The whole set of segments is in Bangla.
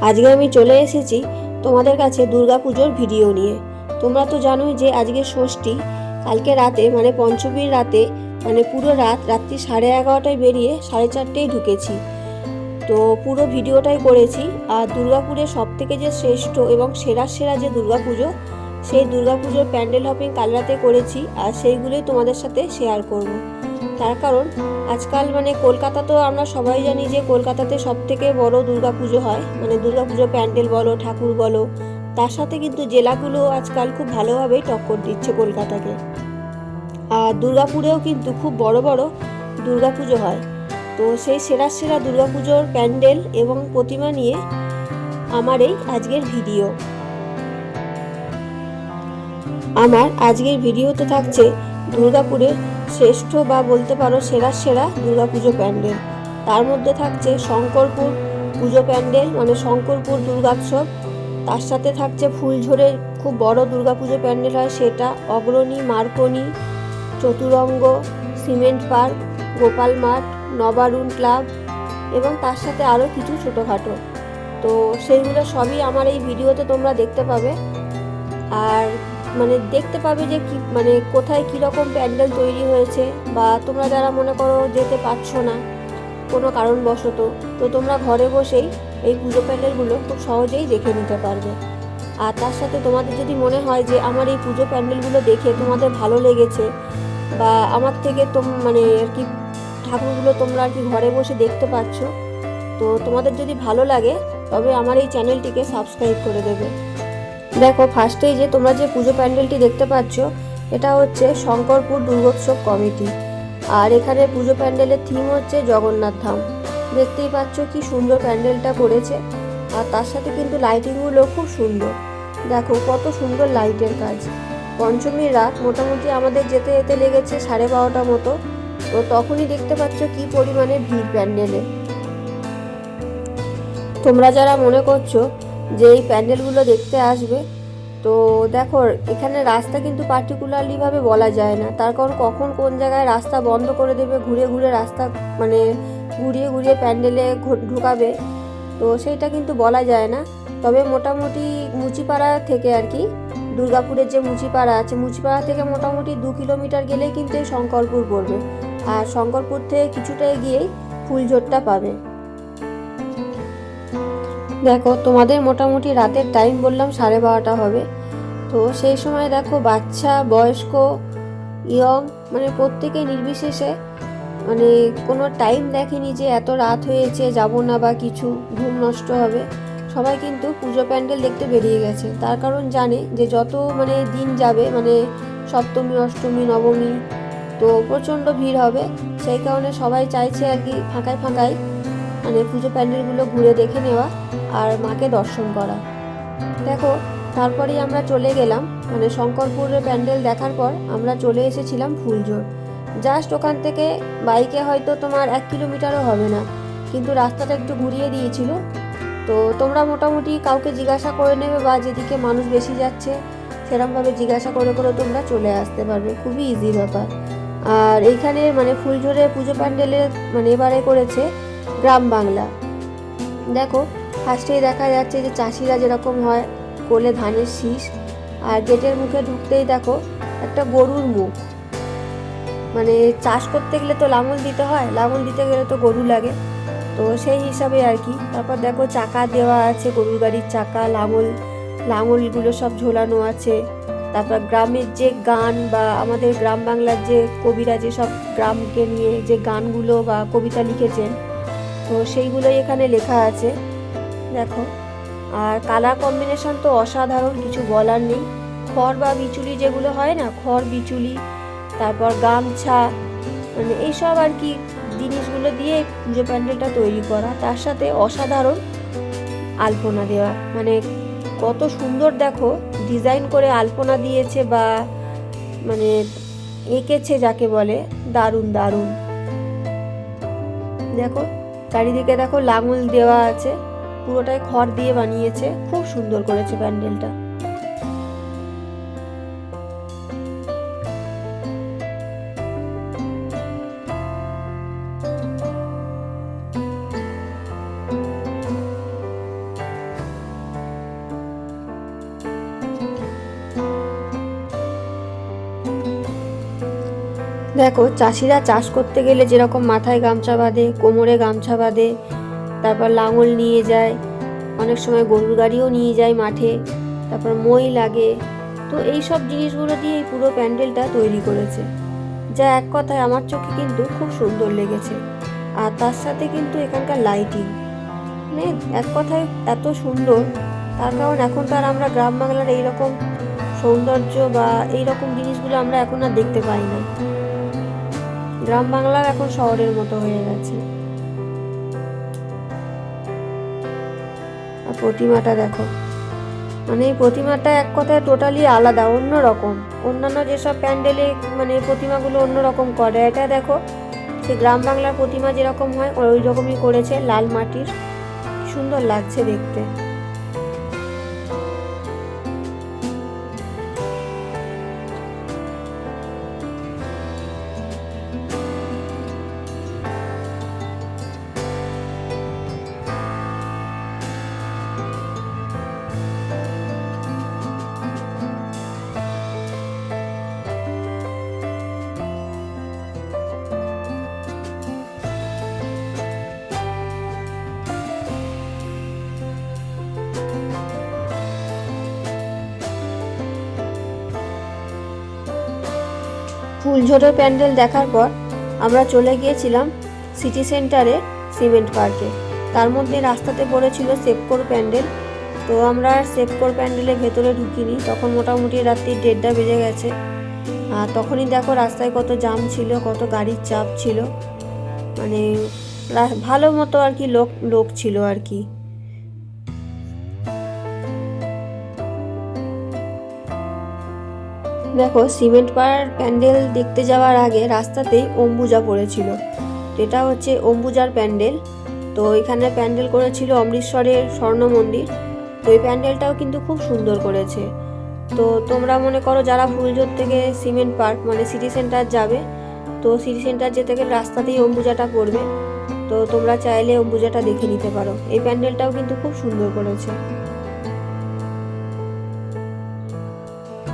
আজকে আমি চলে এসেছি তোমাদের কাছে দুর্গা পুজোর ভিডিও নিয়ে। তোমরা তো জানোই যে আজকে ষষ্ঠী, কালকে রাতে মানে পঞ্চমীর রাতে মানে পুরো রাত, রাত্রি সাড়ে এগারোটায় বেরিয়ে সাড়ে চারটেই ঢুকেছি। তো পুরো ভিডিওটাই করেছি। আর দুর্গাপুরের সব থেকে যে শ্রেষ্ঠ এবং সেরা সেরা যে দুর্গাপুজো সেই দুর্গাপুজোর প্যান্ডেল হপিং কাল রাতে করেছি। আর সেইগুলোই তোমাদের সাথে শেয়ার করব। তার কারণ, আজকাল মানে কলকাতা তো আমরা সবাই জানি যে কলকাতাতে সব থেকে বড় দুর্গাপুজো হয়। মানে দুর্গাপুজো প্যান্ডেল বলো, ঠাকুর বলো, তার সাথে কিন্তু জেলাগুলো আজকাল খুব ভালোভাবেই টক্কর দিচ্ছে কলকাতাকে। আর দুর্গাপুরেও কিন্তু খুব বড় বড় দুর্গাপুজো হয়। তো সেই সেরা সেরা দুর্গাপুজোর প্যান্ডেল এবং প্রতিমা নিয়ে আমার এই আজকের ভিডিও। আমার আজকের ভিডিওতে থাকছে দুর্গাপুরের শ্রেষ্ঠ বা বলতে পারো সেরা সেরা দুর্গাপুজো প্যান্ডেল। তার মধ্যে থাকছে শঙ্করপুর পুজো প্যান্ডেল মানে শঙ্করপুর দুর্গোৎসব। তার সাথে থাকছে ফুলঝোরের খুব বড় দুর্গাপুজো প্যান্ডেল হয়, সেটা Agrani, Marconi, Chaturanga, cement park, Gopal Maath, Nabarun club এবং তার সাথে আরও কিছু ছোটোখাটো। তো সেইগুলো সবই আমার এই ভিডিওতে তোমরা দেখতে পাবে। আর মানে দেখতে পাবে যে কি মানে কোথায় কীরকম প্যান্ডেল তৈরি হয়েছে বা তোমরা যারা মনে করো যেতে পারছ না কোনো কারণবশত, তো তোমরা ঘরে বসেই এই পুজো প্যান্ডেলগুলো খুব সহজেই দেখে নিতে পারবে। আর তার সাথে তোমাদের যদি মনে হয় যে আমার এই পুজো প্যান্ডেলগুলো দেখে তোমাদের ভালো লেগেছে বা আমার থেকে তোম মানে আর কি ঠাকুরগুলো তোমরা আর কি ঘরে বসে দেখতে পাচ্ছ তো তোমাদের যদি ভালো লাগে তবে আমার এই চ্যানেলটিকে সাবস্ক্রাইব করে দেবে। দেখো ফার্স্টেই যে তোমরা যে পুজো প্যান্ডেলটি দেখতে পাচ্ছ, এটা হচ্ছে শঙ্করপুর দুর্গোৎসব কমিটি। আর এখানে পুজো প্যান্ডেলের থিম হচ্ছে জগন্নাথ ধাম। দেখতেই পাচ্ছ কি সুন্দর প্যান্ডেলটা করেছে। আর তার সাথে কিন্তু লাইটিংগুলো খুব সুন্দর। দেখো, কত সুন্দর লাইটের কাজ। পঞ্চমীর রাত মোটামুটি আমাদের যেতে যেতে লেগেছে সাড়ে বারোটা মতো। তো তখনই দেখতে পাচ্ছ কি পরিমাণে ভিড় প্যান্ডেলে। তোমরা যারা মনে করছ যে এই প্যান্ডেলগুলো দেখতে আসবে তো দেখো, এখানে রাস্তা কিন্তু পার্টিকুলারলিভাবে বলা যায় না। তার কারণ কখন কোন জায়গায় রাস্তা বন্ধ করে দেবে, ঘুরে ঘুরে রাস্তা মানে ঘুরিয়ে ঘুরিয়ে প্যান্ডেলে ঢুকাবে, তো সেইটা কিন্তু বলা যায় না। তবে মোটামুটি মুচিপাড়া থেকে আর কি, দুর্গাপুরের যে মুচিপাড়া আছে, মুচিপাড়া থেকে মোটামুটি দু কিলোমিটার গেলেই কিন্তু এই শঙ্করপুর পড়বে। আর শঙ্করপুর থেকে কিছুটা এগিয়েই ফুলঝোরটা পাবে। দেখো, তোমাদের মোটামুটি রাতের টাইম বললাম সাড়ে বারোটা হবে। তো সেই সময় দেখো, বাচ্চা, বয়স্ক ইয়ং মানে প্রত্যেকে নির্বিশেষে মানে কোনো টাইম দেখেনি যে এত রাত হয়েছে, যাব না বা কিছু, ঘুম নষ্ট হবে। সবাই কিন্তু পুজো প্যান্ডেল দেখতে বেরিয়ে গেছে। তার কারণ জানে যে যত মানে দিন যাবে মানে সপ্তমী, অষ্টমী, নবমী, তো প্রচণ্ড ভিড় হবে। সেই কারণে সবাই চাইছে আর কি ফাঁকায় ফাঁকায় মানে পুজো প্যান্ডেলগুলো ঘুরে দেখে নেওয়া। আর মাকে দর্শন করা। দেখো, তারপরেই আমরা চলে গেলাম। মানে শঙ্করপুরের প্যান্ডেল দেখার পর আমরা চলে এসেছিলাম ফুলজোর জাস্ট ওখান থেকে বাইকে হয়তো তোমার এক কিলোমিটারও হবে না, কিন্তু রাস্তাটা একটু ঘুরিয়ে দিয়েছিল। তো তোমরা মোটামুটি কাউকে জিজ্ঞাসা করে নেবে বা যেদিকে মানুষ বেশি যাচ্ছে সেরকমভাবে জিজ্ঞাসা করে করে তোমরা চলে আসতে পারবে। খুবই ইজি ব্যাপার। আর এইখানে মানে ফুলঝোরে পুজো প্যান্ডেলের মানে এবারে করেছে গ্রাম বাংলা। দেখো ফার্স্টেই দেখা যাচ্ছে যে চাষিরা যেরকম হয়, কোলে ধানের শীষ, আর গেটের মুখে ঢুকতেই দেখো একটা গরুর মুখ। মানে চাষ করতে গেলে তো লাঙল দিতে হয়, লাঙল দিতে গেলে তো গরু লাগে। তো সেই হিসাবে আর কি, তারপর দেখো চাকা দেওয়া আছে, গরুর গাড়ির চাকা, লাঙল, লাঙলগুলো সব ঝোলানো আছে। তারপর গ্রামের যে গান বা আমাদের গ্রাম বাংলার যে কবিরা যে সব গ্রামকে নিয়ে যে গানগুলো বা কবিতা লিখেছেন, তো সেইগুলোই এখানে লেখা আছে। দেখো, আর কালার কম্বিনেশন তো অসাধারণ, কিছু বলার নেই। খড় বা বিচুলি যেগুলো হয় না, খড়, বিচুলি, তারপর গামছা মানে এইসব আর কি জিনিসগুলো দিয়ে পুজো প্যান্ডেলটা তৈরি করা। তার সাথে অসাধারণ আলপনা দেওয়া। মানে কত সুন্দর দেখো ডিজাইন করে আলপনা দিয়েছে বা মানে এঁকেছে যাকে বলে, দারুণ দারুণ। দেখো, চারিদিকে দেখো লাঙল দেওয়া আছে। পুরোটাই খড় দিয়ে বানিয়েছে। খুব সুন্দর করেছে প্যান্ডেলটা। দেখো, চাষিরা চাষ করতে গেলে যেরকম মাথায় গামছা বাঁধে, কোমরে গামছা বাঁধে তারপর লাঙল নিয়ে যায়, অনেক সময় গরুর গাড়িও নিয়ে যায় মাঠে, তারপর মই লাগে। তো এই সব জিনিসগুলো দিয়ে এই পুরো প্যান্ডেলটা তৈরি করেছে। যা এক কথায় আমার চোখে কিন্তু খুব সুন্দর লেগেছে। আর তার সাথে কিন্তু এখানকার লাইটিং মানে এক কথায় এত সুন্দর। তার কারণ এখনকার আমরা গ্রাম বাংলার এইরকম সৌন্দর্য বা এইরকম জিনিসগুলো আমরা এখন আর দেখতে পাই না। গ্রাম বাংলার এখন শহরের মতো হয়ে গেছে। আর প্রতিমাটা দেখো। মানে এই প্রতিমাটা এক কথায় টোটালি আলাদা অন্য রকম অন্যান্য যেসব প্যান্ডেলে মানে প্রতিমাগুলো অন্য রকম করে, এটা দেখো সে গ্রাম বাংলার প্রতিমা যেরকম হয়, ওই রকমই করেছে, লাল মাটির। সুন্দর লাগছে দেখতে। ফুলঝোড়ের প্যান্ডেল দেখার পর আমরা চলে গিয়েছিলাম সিটি সেন্টারে সিমেন্ট পার্কে। তার মধ্যে রাস্তাতে পড়েছিল সেপকোর প্যান্ডেল। তো আমরা সেপকোর প্যান্ডেলের ভেতরে ঢুকিনি। তখন মোটামুটি রাত্রি দেড়টা বেজে গেছে। আর তখনই দেখো রাস্তায় কত জাম ছিল, কত গাড়ির চাপ ছিল। মানে ভালো মতো আর কি লোক লোক ছিল আর কি। দেখো, সিমেন্ট পাড়ার প্যান্ডেল দেখতে যাওয়ার আগে রাস্তাতেই অম্বুজা পড়েছিল। এটা হচ্ছে অম্বুজার প্যান্ডেল। তো এখানে প্যান্ডেল করেছিল অমৃতসরের স্বর্ণ মন্দির। তো এই প্যান্ডেলটাও কিন্তু খুব সুন্দর করেছে। তো তোমরা মনে করো, যারা ফুলজোর থেকে সিমেন্ট পার্ক মানে সিটি সেন্টার যাবে, তো সিটি সেন্টার যেতে গেলে রাস্তাতেই অম্বুজাটা পড়বে। তো তোমরা চাইলে অম্বুজাটা দেখে নিতে পারো। এই প্যান্ডেলটাও কিন্তু খুব সুন্দর করেছে।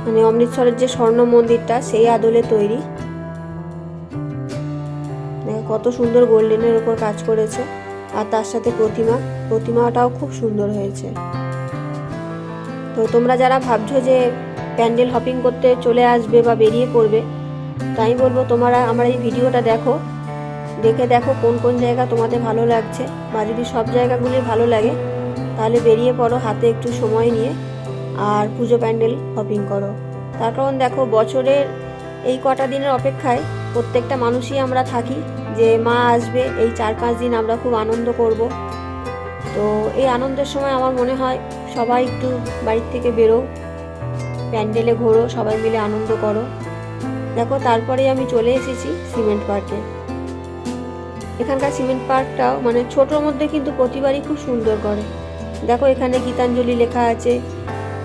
মানে অমৃতসরের যে স্বর্ণ মন্দিরটা, সেই আদলে তৈরি। কত সুন্দর গোল্ডেনের ওপর কাজ করেছে। আর তার সাথে প্রতিমা, প্রতিমাটাও খুব সুন্দর হয়েছে। তো তোমরা যারা ভাবছ যে প্যান্ডেল হপিং করতে চলে আসবে বা বেরিয়ে পড়বে তাই বলব তোমরা আমার এই ভিডিওটা দেখো। দেখে দেখো কোন কোন জায়গা তোমাদের ভালো লাগছে। বা যদি সব জায়গাগুলি ভালো লাগে, তাহলে বেরিয়ে পড়ো হাতে একটু সময় নিয়ে। আর পুজো প্যান্ডেল হপিং করো। তার কারণ দেখো, বছরের এই কটা দিনের অপেক্ষায় প্রত্যেকটা মানুষই আমরা থাকি যে মা আসবে, এই চার পাঁচ দিন আমরা খুব আনন্দ করব। তো এই আনন্দের সময় আমার মনে হয় সবাই একটু বাড়ির থেকে বেরো, প্যান্ডেলে ঘোরো, সবাই মিলে আনন্দ করো। দেখো তারপরে আমি চলে এসেছি সিমেন্ট পার্কে। এখানকার সিমেন্ট পার্কটাও মানে ছোটোর মধ্যে কিন্তু প্রতিবারই খুব সুন্দর করে। দেখো, এখানে গীতাঞ্জলি লেখা আছে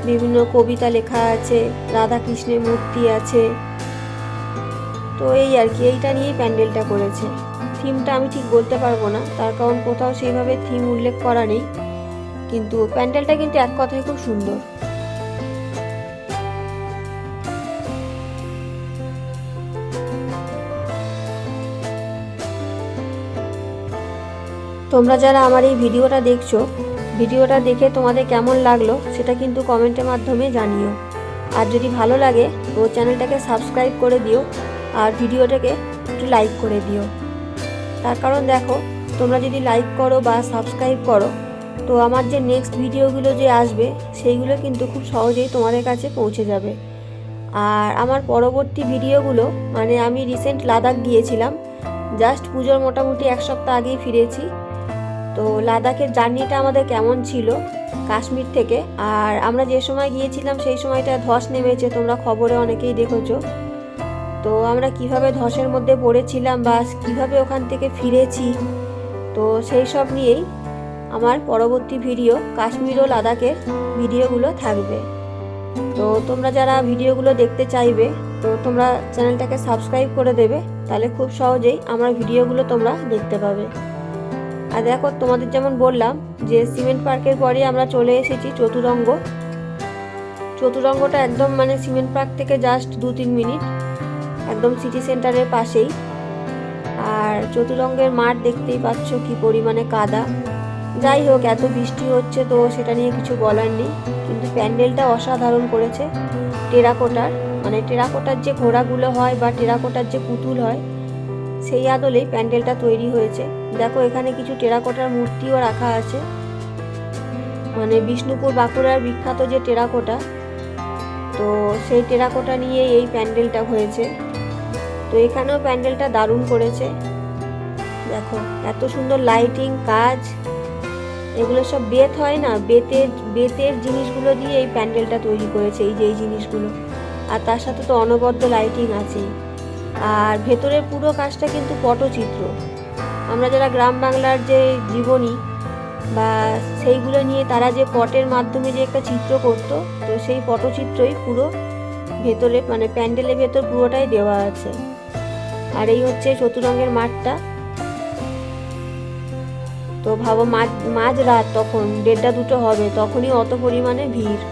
বিভিন্ন কবিতা লেখা আছে রাধা কৃষ্ণের মূর্তি আছে। তো এই আর কি, এইটা নিয়েই প্যান্ডেলটা করেছে। থিমটা আমি ঠিক বলতে পারব না, তার কারণ কোথাও সেইভাবে থিম উল্লেখ করা নেই। কিন্তু প্যান্ডেলটা কিন্তু এক কথায় খুব সুন্দর। তোমরা যারা আমার এই ভিডিওটা দেখছ ভিডিওটা দেখে তোমাদের কেমন লাগল সেটা কিন্তু কমেন্টের মাধ্যমে জানিও। আর যদি ভালো লাগে, তো চ্যানেলটাকে সাবস্ক্রাইব করে দিও আর ভিডিওটাকে একটু লাইক করে দিও। তার কারণ দেখো, তোমরা যদি লাইক করো বা সাবস্ক্রাইব করো, তো আমার যে নেক্সট ভিডিওগুলো যে আসবে, সেইগুলো কিন্তু খুব সহজেই তোমাদের কাছে পৌঁছে যাবে। আর আমার পরবর্তী ভিডিওগুলো মানে আমি রিসেন্ট লাদাখ গিয়েছিলাম জাস্ট পুজোর মোটামুটি এক সপ্তাহ আগেই ফিরেছি। তো লাদাখের জার্নিটা আমাদের কেমন ছিল কাশ্মীর থেকে? আর আমরা যে সময় গিয়েছিলাম সেই সময়টা ধস নেমেছে, তোমরা খবরে অনেকেই দেখেছ। তো আমরা কীভাবে ধসের মধ্যে পড়েছিলাম বা কীভাবে ওখান থেকে ফিরেছি, তো সেই সব নিয়েই আমার পরবর্তী ভিডিও, কাশ্মীর ও লাদাখের ভিডিওগুলো থাকবে। তো তোমরা যারা ভিডিওগুলো দেখতে চাইবে, তো তোমরা চ্যানেলটাকে সাবস্ক্রাইব করে দেবে, তাহলে খুব সহজেই আমার ভিডিওগুলো তোমরা দেখতে পাবে। আর দেখো, তোমাদের যেমন বললাম যে সিমেন্ট পার্কের পরে আমরা চলে এসেছি চতুরঙ্গ। চতুরঙ্গটা একদম মানে সিমেন্ট পার্ক থেকে জাস্ট দু তিন মিনিট, একদম সিটি সেন্টারের পাশেই। আর চতুরঙ্গের মাঠ দেখতেই পাচ্ছ কি পরিমাণে কাদা। যাই হোক, এত বৃষ্টি হচ্ছে তো সেটা নিয়ে কিছু বলার নেই, কিন্তু প্যান্ডেলটা অসাধারণ করেছে। টেরাকোটার মানে টেরাকোটার যে ঘোড়াগুলো হয় বা টেরাকোটার যে পুতুল হয় সেই আদলেই প্যান্ডেলটা তৈরি হয়েছে। দেখো, এখানে কিছু টেরাকোটার মূর্তিও রাখা আছে। মানে বিষ্ণুপুর বাঁকুড়ার বিখ্যাত যে টেরাকোটা, তো সেই টেরাকোটা নিয়ে এই প্যান্ডেলটা হয়েছে। তো এখানেও প্যান্ডেলটা দারুণ করেছে। দেখো, এত সুন্দর লাইটিং, কাজ, এগুলো সব বেত হয় না? বেতের বেতের জিনিসগুলো দিয়ে এই প্যান্ডেলটা তৈরি করেছে, এই যে এই জিনিসগুলো। আর তার সাথে তো অনবদ্য লাইটিং আছেই। আর ভেতরের পুরো কাজটা কিন্তু পটচিত্র। আমরা যারা গ্রাম বাংলার যে জীবনী বা সেইগুলো নিয়ে তারা যে পটের মাধ্যমে যে একটা চিত্র করতো, তো সেই পটচিত্রই পুরো ভেতরে মানে প্যান্ডেলের ভেতর পুরোটাই দেওয়া আছে। আর এই হচ্ছে চতুরঙ্গের মাঠটা। তো ভাবো মাঝ মাঝ রাত তখন, দেড়টা দুটো হবে, তখনই অত পরিমাণে ভিড়।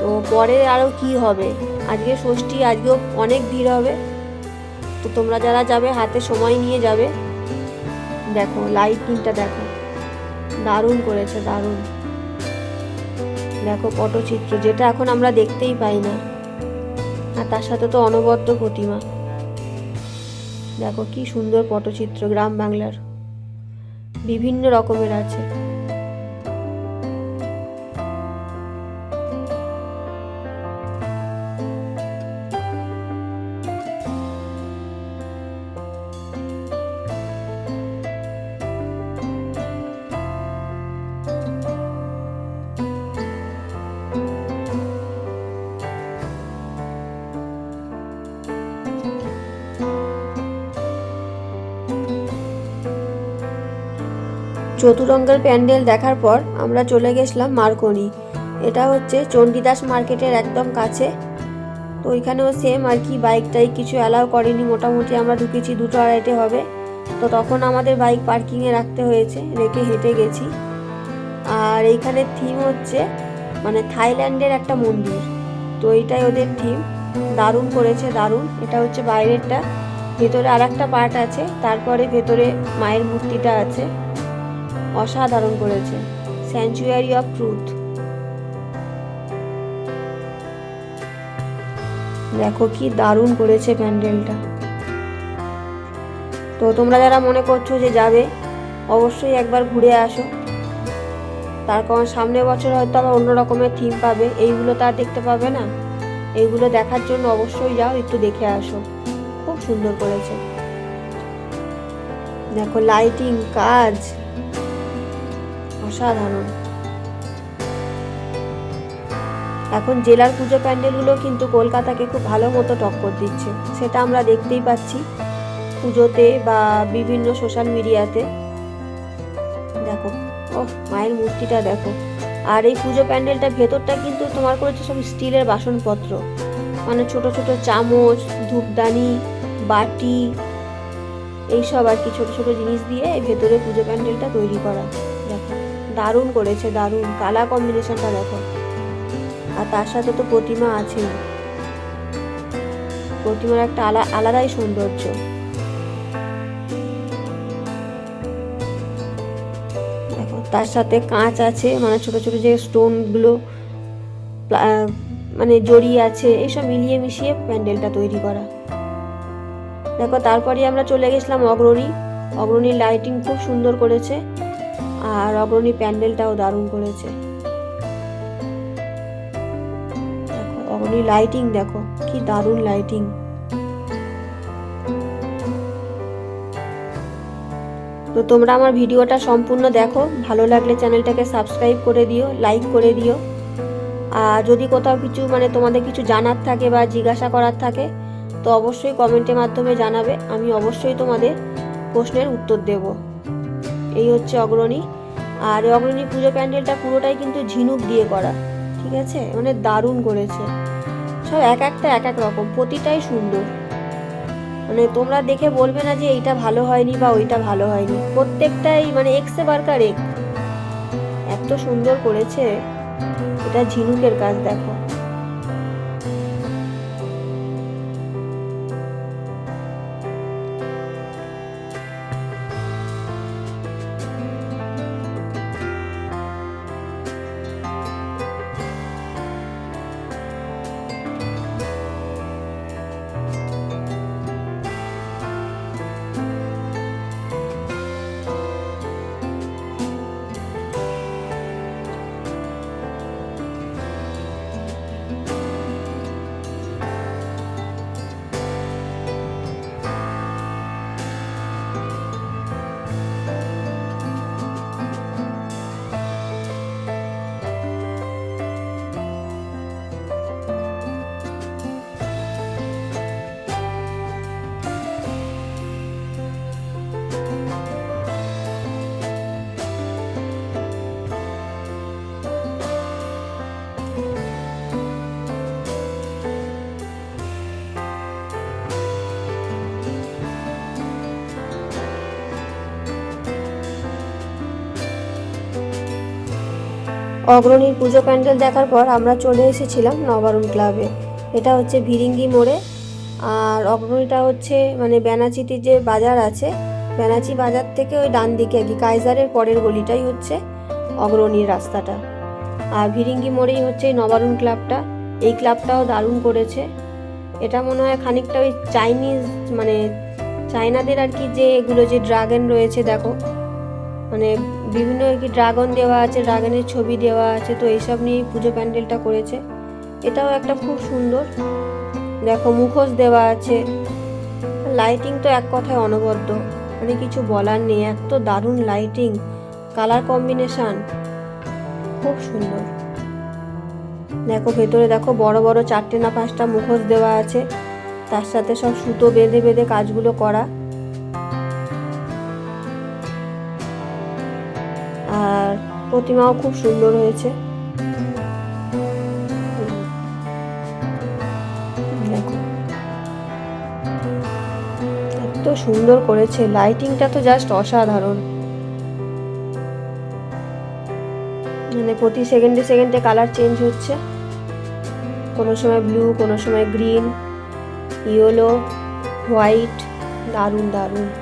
তো পরে আরও কি হবে? আজকে ষষ্ঠী, আজকেও অনেক ভিড় হবে। তো তোমরা যারা যাবে, হাতে সময় নিয়ে যাবে। দেখো লাইটিংটা দেখো। দারুণ করেছে, দারুণ। দেখো পটচিত্র যেটা এখন আমরা দেখতেই পাই না। আর তার সাথে তো অনবদ্য প্রতিমা। দেখো কি সুন্দর পটচিত্র গ্রাম বাংলার। বিভিন্ন রকমের আছে। চতুরঙ্গের প্যান্ডেল দেখার পর আমরা চলে গেছিলাম মার্কনি। এটা হচ্ছে চণ্ডীদাস মার্কেটের একদম কাছে। তো ওইখানেও সেম আর কি বাইক টাইক কিছু অ্যালাউ করেনি। মোটামুটি আমরা ঢুকেছি দুটো আড়াইটে হবে। তো তখন আমাদের বাইক পার্কিংয়ে রাখতে হয়েছে, রেখে হেঁটে গেছি। আর এইখানে থিম হচ্ছে মানে থাইল্যান্ডের একটা মন্দির। তো এইটাই ওদের থিম দারুণ করেছে, দারুণ। এটা হচ্ছে বাইরেরটা। ভেতরে আর একটা পার্ট আছে, তারপরে ভেতরে মায়ের মূর্তিটা আছে। অসাধারণ করেছে। স্যাঞ্চুয়ারি অফ ট্রুথ দেখো কি দারুণ করেছে প্যান্ডেলটা। তো তোমরা যারা মনে করছ যে যাবে, অবশ্যই একবার ঘুরে আসো। তার কারণ সামনের বছর হয়তো আবার অন্য রকমের থিম পাবে। এইগুলো তো আর দেখতে পাবে না। এইগুলো দেখার জন্য অবশ্যই যাও, একটু দেখে আসো। খুব সুন্দর করেছে। দেখো লাইটিং কাজ। অসাধারণ। এখন জেলার পুজো প্যান্ডেলগুলো কিন্তু কলকাতাকে খুব ভালো মতো টক্কর দিচ্ছে। সেটা আমরা দেখতেই পাচ্ছি পুজোতে বা বিভিন্ন সোশ্যাল মিডিয়াতে। দেখো ও মায়ের মূর্তিটা দেখো। আর এই পুজো প্যান্ডেলটা ভেতরটা কিন্তু তোমার করেছে সব স্টিলের বাসনপত্র। মানে ছোট ছোট চামচ, ধূপদানি, বাটি, এইসব আর কি ছোট ছোট জিনিস দিয়ে এই ভেতরে পুজো প্যান্ডেলটা তৈরি করা। দারুণ করেছে, দারুণ। কালার কম্বিনেশনটা দেখো। আর তার সাথে তো প্রতিমা আছেই প্রতিমার একটা আলা, আলাদাই সৌন্দর্য। দেখো, তার সাথে কাঁচ আছে মানে ছোট ছোট যে স্টোনগুলো মানে জড়িয়ে আছে, এইসব মিলিয়ে মিশিয়ে প্যান্ডেলটা তৈরি করা। দেখো তারপরে আমরা চলে গেছিলাম অগ্রণী। অগ্রণীর লাইটিং খুব সুন্দর করেছে। আর অগ্রণী প্যান্ডেলটাও দারুণ করেছে। অগ্রণী লাইটিং দেখো, কি দারুণ লাইটিং তো তোমরা আমার ভিডিওটা সম্পূর্ণ দেখো, ভালো লাগলে চ্যানেলটাকে সাবস্ক্রাইব করে দিও লাইক করে দিও। আর যদি কোথাও কিছু মানে তোমাদের কিছু জানার থাকে বা জিজ্ঞাসা করার থাকে, তো অবশ্যই কমেন্টের মাধ্যমে জানাবে, আমি অবশ্যই তোমাদের প্রশ্নের উত্তর দেব। এই হচ্ছে অগ্রণী। আর অগ্রণী পুজো প্যান্ডেলটা পুরোটাই কিন্তু ঝিনুক দিয়ে করা, ঠিক আছে? মানে দারুণ করেছে। সব এক একটা, এক এক রকম, প্রতিটাই সুন্দর। মানে তোমরা দেখে বলবে না যে এইটা ভালো হয়নি বা ওইটা ভালো হয়নি। প্রত্যেকটাই মানে এক্সে বারকার এক এত সুন্দর করেছে। এটা ঝিনুকের কাজ দেখো। অগ্রণীর পুজো প্যান্ডেল দেখার পর আমরা চলে এসেছিলাম নবারুণ ক্লাবে এটা হচ্ছে ভিরিঙ্গি মোড়ে। আর অগ্রণীটা হচ্ছে মানে ব্যানাচিতে যে বাজার আছে, ব্যানাচি বাজার থেকে ওই ডান দিকে আর কি কাইজারের পরের গলিটাই হচ্ছে অগ্রণীর রাস্তাটা। আর ভিরিঙ্গি মোড়েই হচ্ছে এই নবারুণ ক্লাবটা এই ক্লাবটাও দারুণ করেছে। এটা মনে হয় খানিকটা ওই চাইনিজ মানে চায়নাদের আর কি যে এগুলো যে ড্রাগন রয়েছে, দেখো। মানে বিভিন্ন আর কি ড্রাগন দেওয়া আছে ড্রাগনের ছবি দেওয়া আছে, তো এইসব নিয়েই পুজো প্যান্ডেলটা করেছে। এটাও একটা খুব সুন্দর। দেখো, মুখোশ দেওয়া আছে। লাইটিং তো এক কথায় অনবদ্য। মানে কিছু বলার নেই, এত দারুণ লাইটিং কালার কম্বিনেশন খুব সুন্দর। দেখো, ভেতরে দেখো, বড় বড় চারটে না পাঁচটা মুখোশ দেওয়া আছে। তার সাথে সব সুতো বেঁধে বেঁধে কাজগুলো করা। আর প্রতিমাও খুব সুন্দর হয়েছে। এত সুন্দর করেছে। লাইটিংটা তো জাস্ট অসাধারণ। মানে প্রতি সেকেন্ডে সেকেন্ডে কালার চেঞ্জ হচ্ছে। কোনো সময় ব্লু কোনো সময় গ্রিন ইয়েলো হোয়াইট দারুণ দারুণ।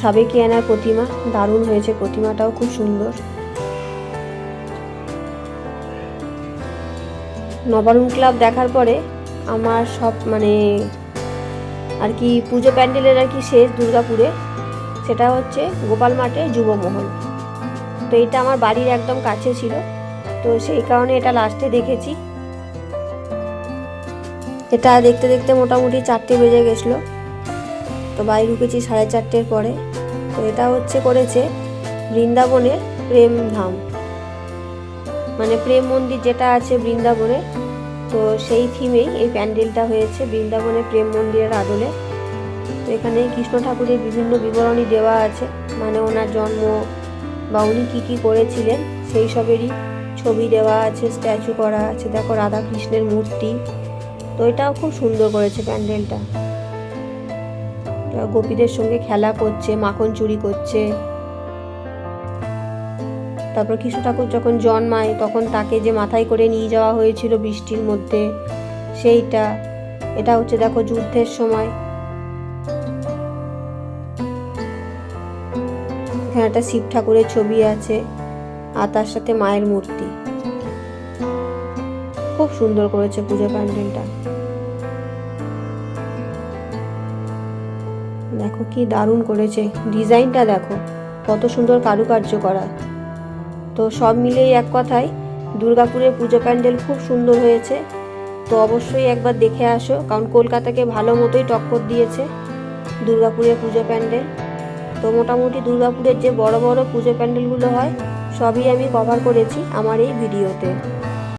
সাবেকিয়ানার প্রতিমা, দারুণ হয়েছে প্রতিমাটাও, খুব সুন্দর। নবারুণ ক্লাব দেখার পরে আমার সব মানে আর কি পুজো প্যান্ডেলের আর কি শেষ দুর্গাপুরে, সেটা হচ্ছে গোপাল মাঠে যুবমহল তো এটা আমার বাড়ির একদম কাছে ছিল। তো সেই কারণে এটা লাস্টে দেখেছি। এটা দেখতে দেখতে মোটামুটি চারটে বেজে গেছিল। তো বাড়ি ঢুকেছি সাড়ে চারটের পরে। তো এটা হচ্ছে করেছে বৃন্দাবনের প্রেম ধাম। মানে প্রেম মন্দির যেটা আছে বৃন্দাবনে, তো সেই থিমেই এই প্যান্ডেলটা হয়েছে বৃন্দাবনের প্রেম মন্দিরের আদলে। তো এখানে কৃষ্ণ ঠাকুরের বিভিন্ন বিবরণী দেওয়া আছে মানে ওনার জন্ম, বা উনি কী কী করেছিলেন, সেই সবেরই ছবি দেওয়া আছে, স্ট্যাচু করা আছে। দেখো রাধা কৃষ্ণের মূর্তি। তো এটাও খুব সুন্দর করেছে প্যান্ডেলটা। গোপীদের সঙ্গে খেলা করছে, মাখন চুরি করছে। তারপর কৃষ্ণ ঠাকুর যখন জন্মায়, তখন তাকে যে মাথায় করে নিয়ে যাওয়া হয়েছিল বৃষ্টির মধ্যে, সেইটা, এটা হচ্ছে দেখো যুদ্ধের সময়। এখানে একটা শিব ঠাকুরের ছবি আছে, আর তার সাথে মায়ের মূর্তি। খুব সুন্দর করেছে পুজো প্যান্ডেলটা। দেখো কি দারুণ করেছে। ডিজাইনটা দেখো, কত সুন্দর কারুকার্য করা। তো সব মিলেই এক কথায়, দুর্গাপুরের পুজো প্যান্ডেল খুব সুন্দর হয়েছে। তো অবশ্যই একবার দেখে আসো, কারণ কলকাতাকে ভালো মতোই টক্কর দিয়েছে দুর্গাপুরের পুজো প্যান্ডেল। তো মোটামুটি দুর্গাপুরের যে বড় বড় পুজো প্যান্ডেলগুলো হয়, সবই আমি কভার করেছি আমার এই ভিডিওতে।